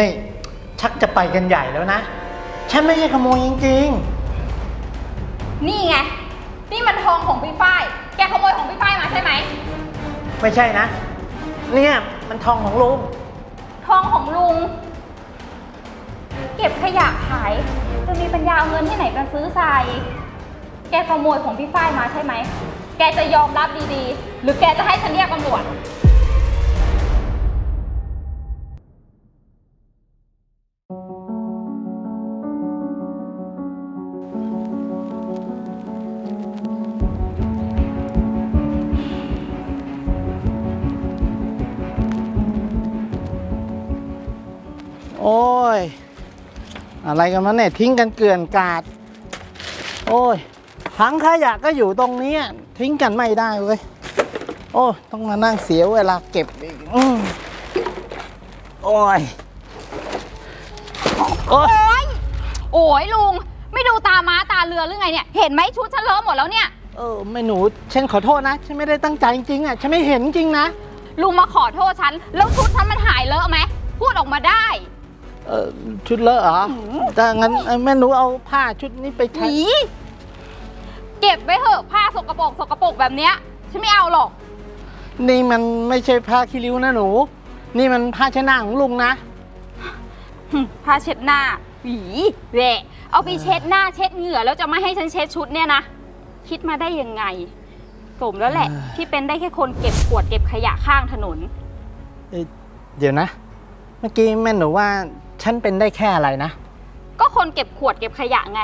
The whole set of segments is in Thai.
นี่ชักจะไปกันใหญ่แล้วนะ ฉันไม่ใช่ขโมยจริงนี่ไง นี่มันทองของพี่ฝ้าย แกขโมยของพี่ฝ้ายมาใช่ไหม ๆ ไม่ใช่นะ เนี่ยมันทองของลุง ทองของลุง เก็บขยะขายจะมีปัญญาเอาเงินที่ไหนมาซื้อใส่แกขโมยของพี่ฝ้ายมาใช่ไหม แกจะยอมรับดีๆ หรือแกจะให้ฉันเรียกตำรวจ อะไรกันมาเนี่ยทิ้งกันเกลื่อนกาด โอ้ยถังขยะก็อยู่ตรงเนี้ยทิ้งกันไม่ได้เว้ยโอ้ยต้องมานั่งเสียเวลาเก็บอีกอืมโอ้ยโอ้ยโอ๊ยโอ้ยลุง ไม่ดูตาม้าตาเรือหรือไงเนี่ย เห็นไหมชุดฉันเลอะหมดแล้วเนี่ย เออแม่หนูฉันขอโทษนะ ฉันไม่ได้ตั้งใจจริงๆอะฉันไม่เห็นจริงนะ ลุงมาขอโทษฉัน แล้วชุดฉันมันหายเลอะไหมพูดออกมาได้ เออชุดเลอะเหรอถ้างั้นเอ่อแม่หนูเอาผ้าชุดนี้ไปหใช้ นีเก็บไว้เถอะผ้าสกปรกสกปรกแบบเนี้ยฉันไม่เอาหรอก นี่มันไม่ใช่ผ้าคีริ้วนะหนู นี่มันผ้าเช็ดหน้าของลุงนะ หึผ้าเช็ดหน้าหวีแหวะเอาไปเช็ดหน้าเช็ดเหงื่อแล้วจะไม่ให้ฉันเช็ดชุดเนี่ยนะ คิดมาได้ยังไง สมแล้วแหละเอ้ยที่เป็นได้แค่คนเก็บขวดเก็บขยะข้างถนนเอ้ยเดี๋ยวนะ เมื่อกี้แม่หนูว่า ฉันเป็นได้แค่อะไรนะ ก็คนเก็บขวดเก็บขยะไง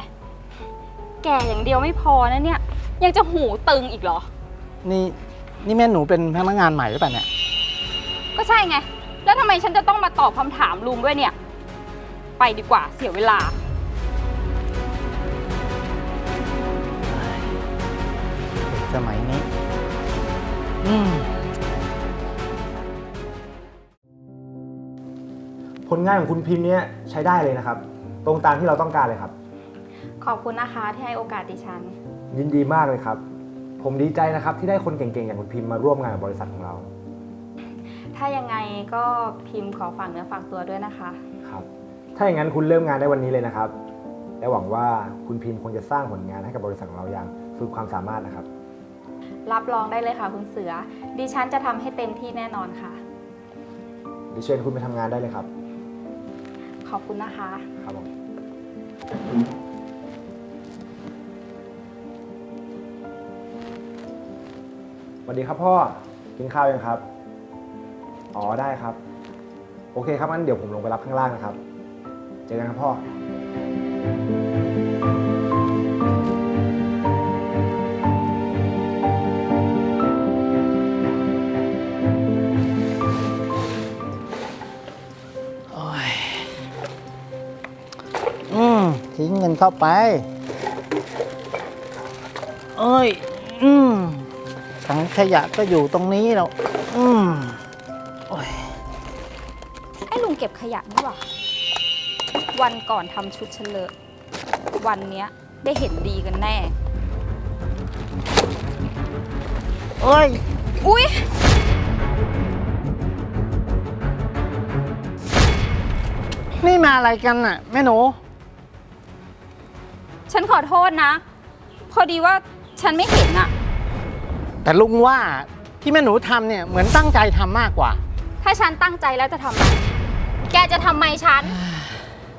แก่อย่างเดียวไม่พอนะเนี่ย ยังจะหูตึงอีกเหรอ นี่นี่แม่หนูเป็นพนักงานใหม่หรือเปล่าเนี่ย ก็ใช่ไง แล้วทำไมฉันจะต้องมาตอบคำถามลุงด้วยเนี่ย ไปดีกว่าเสียเวลา สมัยนี้ อืม ผลงานของคุณพิมพ์เนี่ยใช้ได้เลยนะครับ ตรงตามที่เราต้องการเลยครับ ขอบคุณนะคะที่ให้โอกาสดิฉัน ยินดีมากเลยครับ ผมดีใจนะครับที่ได้คนเก่งๆ อย่างคุณพิมพ์มาร่วมงานกับบริษัทของเราถ้ายังไงก็พิมพ์ขอฝากเนื้อฝากตัวด้วยนะคะ ครับ ถ้าอย่างนั้นคุณเริ่มงานได้วันนี้เลยนะครับ และหวังว่าคุณพิมพ์คงจะสร้างผลงานให้กับบริษัทของเราอย่างสุดความสามารถนะครับ รับรองได้เลยค่ะคุณเสือ ดิฉันจะทำให้เต็มที่แน่นอนค่ะ ดิเชิญคุณไปทำงานได้เลยครับ ขอบคุณนะคะ ครับผมสวัสดีครับพ่อ กินข้าวยังครับ อ๋อได้ครับ โอเคครับงั้นเดี๋ยวผมลงไปรับข้างล่างนะครับ เจอกันครับพ่อ ทิ้งเงินเข้าไปเอ้ย อืมถังขยะก็อยู่ตรงนี้แล้ว อืมโอ้ยไอ้ลุงเก็บขยะนี่หว่าวันก่อนทำชุดฉันเลอะวันเนี้ยได้เห็นดีกันแน่เอ้ย อุ๊ย นี่มาอะไรกันน่ะ แม่หนู ฉันขอโทษนะ พอดีว่าฉันไม่เห็นอะแต่ลุงว่าที่แม่หนูทำเนี่ยเหมือนตั้งใจทำมากกว่า ถ้าฉันตั้งใจแล้วจะทำไมแกจะทำไมฉัน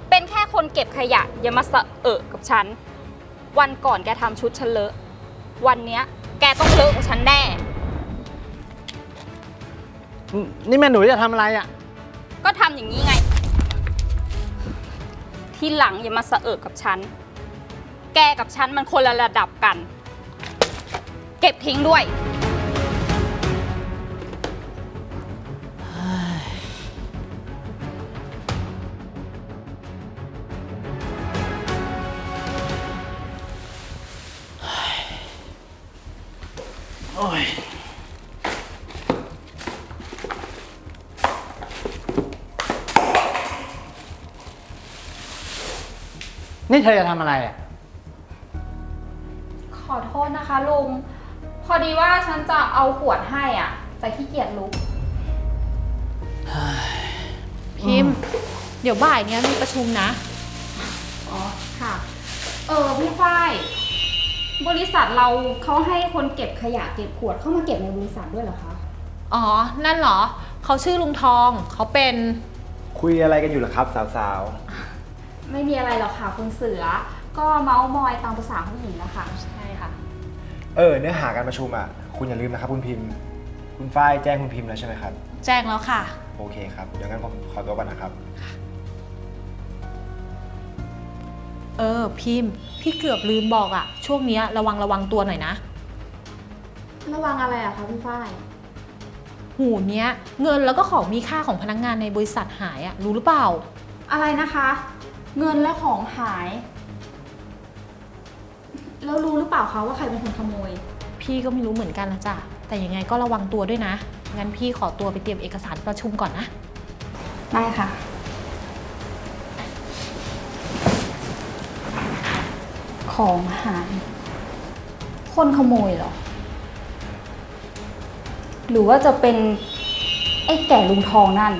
เป็นแค่คนเก็บขยะอย่ามาสะเอะกับฉัน วันก่อนแกทำชุดฉันเลอะ วันเนี้ยแกต้องเลอะกับฉันแน่ นี่แม่หนูจะทำอะไรอะ ก็ทำอย่างนี้ไง ที่หลังอย่ามาสะเอะกับฉัน แกกับฉันมันคนละระดับกัน เก็บทิ้งด้วย โอ้ย นี่เธอจะทำอะไรอะ นะคะลุง พอดีว่าฉันจะเอาขวดให้อะ แต่ขี้เกียจลุก พิมพ์ เดี๋ยวบ่ายเนี้ยมีประชุมนะ อ๋อ ค่ะ เออพี่ฝ้าย บริษัทเราเขาให้คนเก็บขยะเก็บขวดเข้ามาเก็บในบริษัทด้วยเหรอคะ อ๋อ นั่นเหรอ เขาชื่อลุงทอง เขาเป็น คุยอะไรกันอยู่ล่ะครับสาวไม่มีอะไรหรอกค่ะคุณเสือ ก็เมาส์มอยตามภาษาผู้หญิงนะคะใช่ค่ะๆ เออเนื้อหาการประชุมอะคุณอย่าลืมนะครับคุณพิมพ์ คุณฝ้ายแจ้งคุณพิมพ์แล้วใช่ไหมครับ แจ้งแล้วค่ะ โอเคครับเดี๋ยวงั้นผมขอตัวก่อนนะครับ เออ พิมพ์ พี่เกือบลืมบอกอะช่วงเนี้ยระวังระวังตัวหน่อยนะ ระวังอะไรอะคะพี่ฝ้าย หูเนี้ย เงินแล้วก็ของมีค่าของพนักงานในบริษัทหายอะรู้หรือเปล่า อะไรนะคะ เงินและของหาย แล้วรู้หรือเปล่าคะว่าใครเป็นคนขโมย พี่ก็ไม่รู้เหมือนกันละจ้ะ แต่ยังไงก็ระวังตัวด้วยนะ งั้นพี่ขอตัวไปเตรียมเอกสารประชุมก่อนนะ ได้ค่ะ ของหาย คนขโมยเหรอ หรือว่าจะเป็น ไอ้แก่ลุงทองนั่น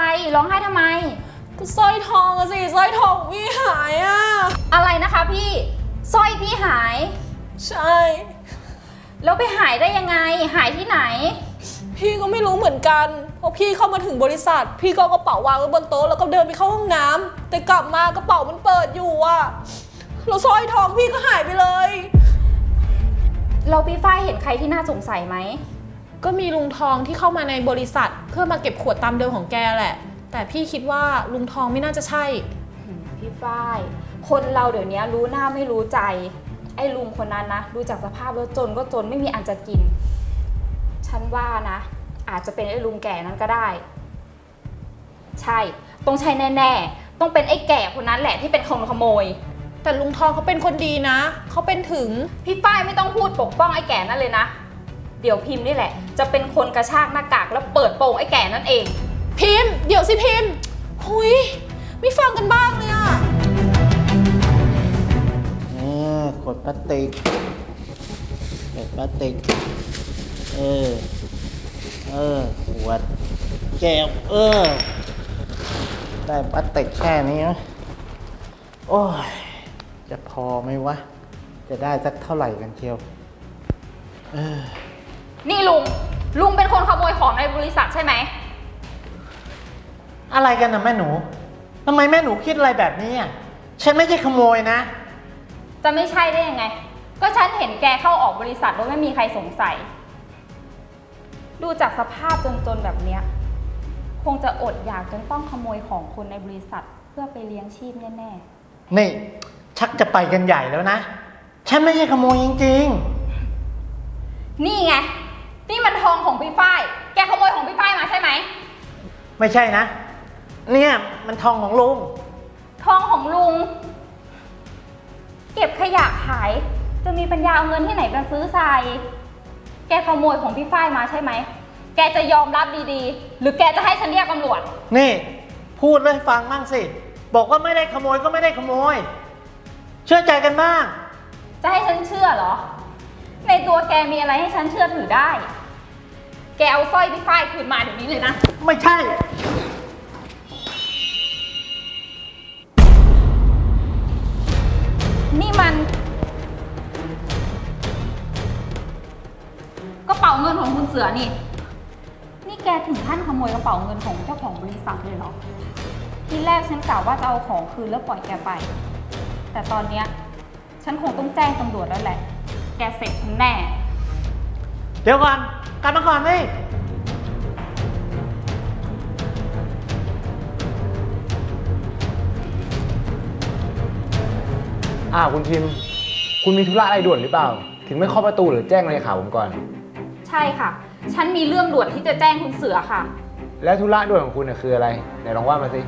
รร้องไห้ทำไม ก็สร้อยทองอะสิสร้อยทองพี่หายอะอะไรนะคะพี่สร้อยพี่หาย ใช่ แล้วไปหายได้ยังไง หายที่ไหน พี่ก็ไม่รู้เหมือนกันพอพี่เข้ามาถึงบริษัท พี่ก็เอากระเป๋าวางไว้บนโต๊ะแล้วก็เดินไปเข้าห้องน้ำแต่กลับมากระเป๋ามันเปิดอยู่อะแล้วสร้อยทองพี่ก็หายไปเลย เราพี่ฝ้ายเห็นใครที่น่าสงสัยไหม ก็มีลุงทองที่เข้ามาในบริษัท เพื่อมาเก็บขวดตามเดิมของแกแหละ แต่พี่คิดว่าลุงทองไม่น่าจะใช่หืมพี่ฝ้าย คนเราเดี๋ยวนี้รู้หน้าไม่รู้ใจ ไอ้ลุงคนนั้นนะดูจากสภาพแล้วจนก็จนไม่มีอันจะกิน ฉันว่านะ อาจจะเป็นไอ้ลุงแก่นั้นก็ได้ ใช่ต้องใช่แน่ๆ ต้องเป็นไอ้แก่คนนั้นแหละที่เป็นคนขโมย แต่ลุงทองเขาเป็นคนดีนะ เขาเป็นถึง พี่ฝ้ายไม่ต้องพูดปกป้องไอ้แก่นั่นเลยนะ เดี๋ยวพิมพ์นี่แหละ จะเป็นคนกระชากหน้ากากแล้วเปิดโปงไอ้แก่นั่นเอง พิมพ์ เดี๋ยวสิพิมพ์หุยไม่ฟังกันบ้างเลยอะนี่ขวดพลาสติกขวดพลาสติก เออ เออ ขวดแก้วเออ ได้พลาสติกแค่นี้นะโอ้ย จะพอไหมวะ จะได้สักเท่าไหร่กันเชียว เออ นี่ลุง ลุงเป็นคนขโมยของในบริษัทใช่ไหม อะไรกันนะแม่หนูทำไมแม่หนูคิดอะไรแบบนี้อะฉันไม่ใช่ขโมยนะ จะไม่ใช่ได้ยังไง ก็ฉันเห็นแกเข้าออกบริษัทโดยไม่มีใครสงสัย ดูจากสภาพจนๆแบบเนี้ย คงจะอดอยากจนต้องขโมยของคนในบริษัทเพื่อไปเลี้ยงชีพแน่นี่ ชักจะไปกันใหญ่แล้วนะ ฉันไม่ใช่ขโมยจริงๆ นี่ไง นี่มันทองของพี่ฝ้าย แกขโมยของพี่ฝ้ายมาใช่ไหมๆไม่ใช่นะ เนี่ยมันทองของลุง ทองของลุง เก็บขยะขาย จะมีปัญญาเอาเงินที่ไหนไปซื้อทราย แกขโมยของพี่ฝ้ายมาใช่ไหม แกจะยอมรับดีๆ หรือแกจะให้ฉันเรียกตำรวจ นี่ พูดเลยฟังบ้างสิ บอกว่าไม่ได้ขโมยก็ไม่ได้ขโมย เชื่อใจกันบ้าง จะให้ฉันเชื่อเหรอ ในตัวแกมีอะไรให้ฉันเชื่อถือได้ แกเอาสร้อยพี่ฝ้ายคืนมาเดี๋ยวนี้เลยนะ ไม่ใช่ นี่มันกระเป๋าเงินของคุณเสือนี่ นี่แกถึงขั้นขโมยกระเป๋าเงินของเจ้าของบริษัทเลยเหรอ ทีแรกฉันกะว่าจะเอาของคืนแล้วปล่อยแกไป แต่ตอนเนี้ยฉันคงต้องแจ้งตำรวจแล้วแหละ แกเสร็จฉันแน่ เดี๋ยวก่อน กลับมาก่อนนี่อ้าวคุณพิมพ์ คุณมีธุระอะไรด่วนหรือเปล่า ถึงไม่เคาะประตูหรือแจ้งเลยข่าวผมก่อน ใช่ค่ะ ฉันมีเรื่องด่วนที่จะแจ้งคุณเสือค่ะ แล้วธุระด่วนของคุณน่ะคืออะไรไหนลองว่ามาสิ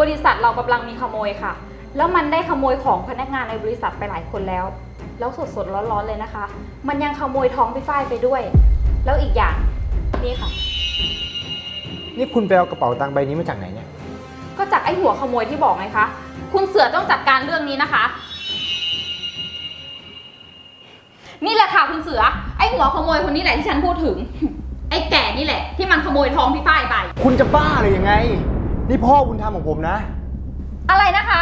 บริษัทเรากำลังมีขโมยค่ะ แล้วมันได้ขโมยของพนักงานในบริษัทไปหลายคนแล้ว แล้วสดสดๆร้อนๆเลยนะคะ มันยังขโมยทองพี่ฝ้ายไปด้วย แล้วอีกอย่างนี่ค่ะ นี่คุณไปเอากระเป๋าตังค์ใบนี้มาจากไหนเนี่ย ก็จากไอ้หัวขโมยที่บอกไงคะ คุณเสือต้องจัดการเรื่องนี้นะคะ นี่แหละค่ะคุณเสือ ไอ้หัวขโมยคนนี้แหละที่ฉันพูดถึง ไอ้แก่นี่แหละ ที่มันขโมยทองพี่ฝ้ายไป คุณจะบ้าเลยยังไง นี่พ่อบุญธรรมของผมนะ อะไรนะคะ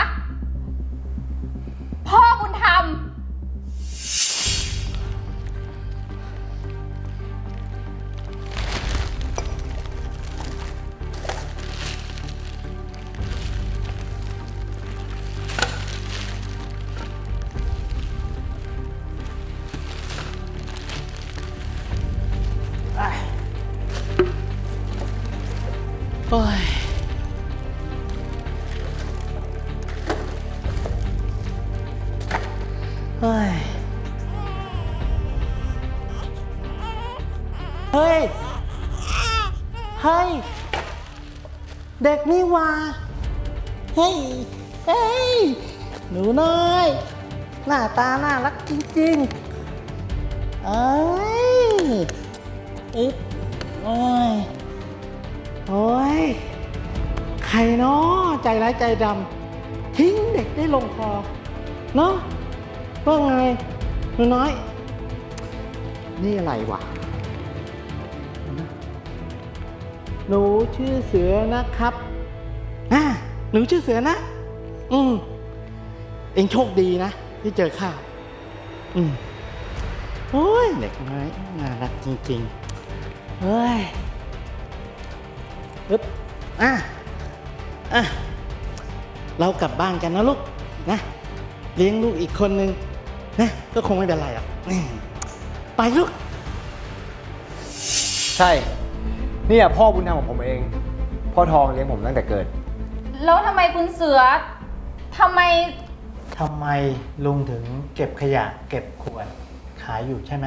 โอ้ยเฮ้ย เฮ้ย เฮ้ย เด็กนี่หว่า เฮ้ย เฮ้ย หนูน้อย หน้าตาน่ารักจริง ๆ เอ้ย อึ๊บ รเนาะใจร้ายใจดำทิ้งเด็กได้ลงคอเนาะว่าไงหนูน้อย นี่อะไรวะหนูชื่อเสือนะครับอ่าหนูชื่อเสือนะ อืมเองโชคดีนะ ที่เจอข้าอืมโอ้ยเด็กน้อยน่ารักจริงๆเฮ้ยปึ๊บอะ อะเรากลับบ้านกันนะลูกนะเลี้ยงลูกอีกคนนึงนะก็คงไม่เป็นไรหรอกนี่ไปลูก ใช่เนี่ยพ่อบุญธรรมของผมเอง พ่อทองเลี้ยงผมตั้งแต่เกิด แล้วทำไมคุณเสือทำไมทำไมลุงถึงเก็บขยะเก็บขวดขายอยู่ใช่ไหม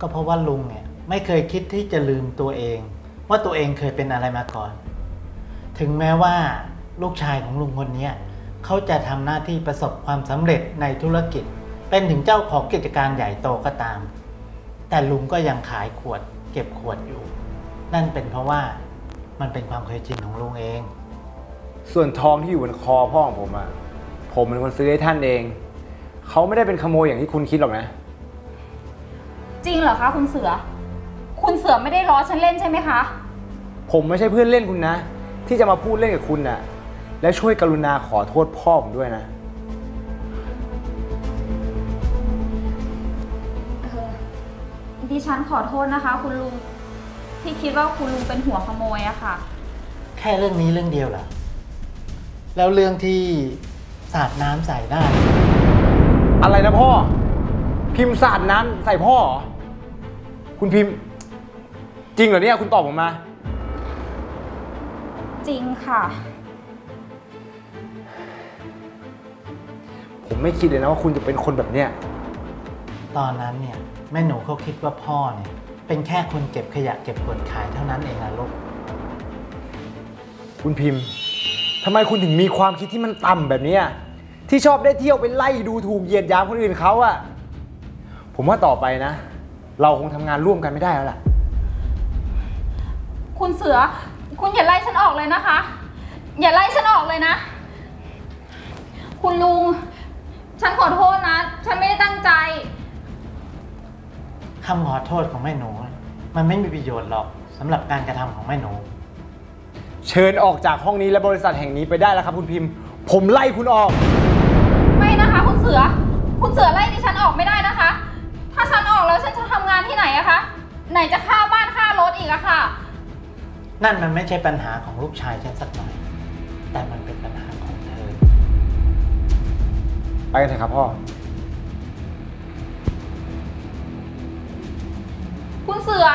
ก็เพราะว่าลุงเนี่ยไม่เคยคิดที่จะลืมตัวเอง ว่าตัวเองเคยเป็นอะไรมาก่อน ถึงแม้ว่าลูกชายของลุงคนเนี้ยเขาจะทำหน้าที่ประสบความสำเร็จในธุรกิจ เป็นถึงเจ้าของกิจการใหญ่โตก็ตาม แต่ลุงก็ยังขายขวด เก็บขวดอยู่ นั่นเป็นเพราะว่ามันเป็นความเคยชินของลุงเอง ส่วนทองที่อยู่บนคอพ่อของผมอะผมเป็นคนซื้อให้ท่านเอง เขาไม่ได้เป็นขโมยอย่างที่คุณคิดหรอกนะ จริงเหรอคะคุณเสือ คุณเสือไม่ได้ล้อฉันเล่นใช่ไหมคะ ผมไม่ใช่เพื่อนเล่นคุณนะ ที่จะมาพูดเล่นกับคุณน่ะ และช่วยกรุณาขอโทษพ่อผมด้วยนะ เออดิฉันขอโทษนะคะ คุณลุงที่คิดว่าคุณลุงเป็นหัวขโมยอะค่ะ แค่เรื่องนี้เรื่องเดียวเหรอ แล้วเรื่องที่สาดน้ำใส่หน้า อะไรนะพ่อ พิมพ์สาดน้ำใส่พ่อเหรอคุณพิมพ์ จริงเหรอเนี่ยคุณตอบผมมา จริงค่ะ ผมไม่คิดเลยนะว่าคุณจะเป็นคนแบบเนี้ย ตอนนั้นเนี่ยแม่หนูเขาคิดว่าพ่อเนี่ยเป็นแค่คนเก็บขยะเก็บขวดขายเท่านั้นเองนะลูก คุณพิมพ์ทำไมคุณถึงมีความคิดที่มันต่ำแบบเนี้ยที่ชอบได้เที่ยวไปไล่ดูถูกเหยียดหยามคนอื่นเขาอะผมว่าต่อไปนะ เราคงทำงานร่วมกันไม่ได้แล้วล่ะ คุณเสือ คุณอย่าไล่ฉันออกเลยนะคะ อย่าไล่ฉันออกเลยนะ คุณลุง ฉันขอโทษนะ ฉันไม่ได้ตั้งใจ คำขอโทษของแม่หนู มันไม่มีประโยชน์หรอกสำหรับการกระทำของแม่หนู เชิญออกจากห้องนี้และบริษัทแห่งนี้ไปได้แล้วครับคุณพิมพ์ ผมไล่คุณออก ไม่นะคะ คุณเสือ คุณเสือไล่ดิฉันออกไม่ได้นะคะ ถ้าฉันออกแล้วฉันจะทำงานที่ไหนอะคะ ไหนจะค่าบ้านค่ารถอีกอะค่ะ นั่นมันไม่ใช่ปัญหาของลูกชายฉันสักหน่อย แต่มันเป็นปัญหาของเธอ ไปกันเถอะครับพ่อ คุณเสือ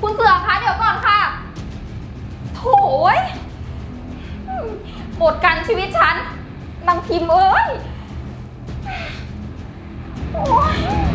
คุณเสือคะเดี๋ยวก่อนค่ะ โถยหมดกันชีวิตฉันนางพิมพ์เอ้ยโอ๊ย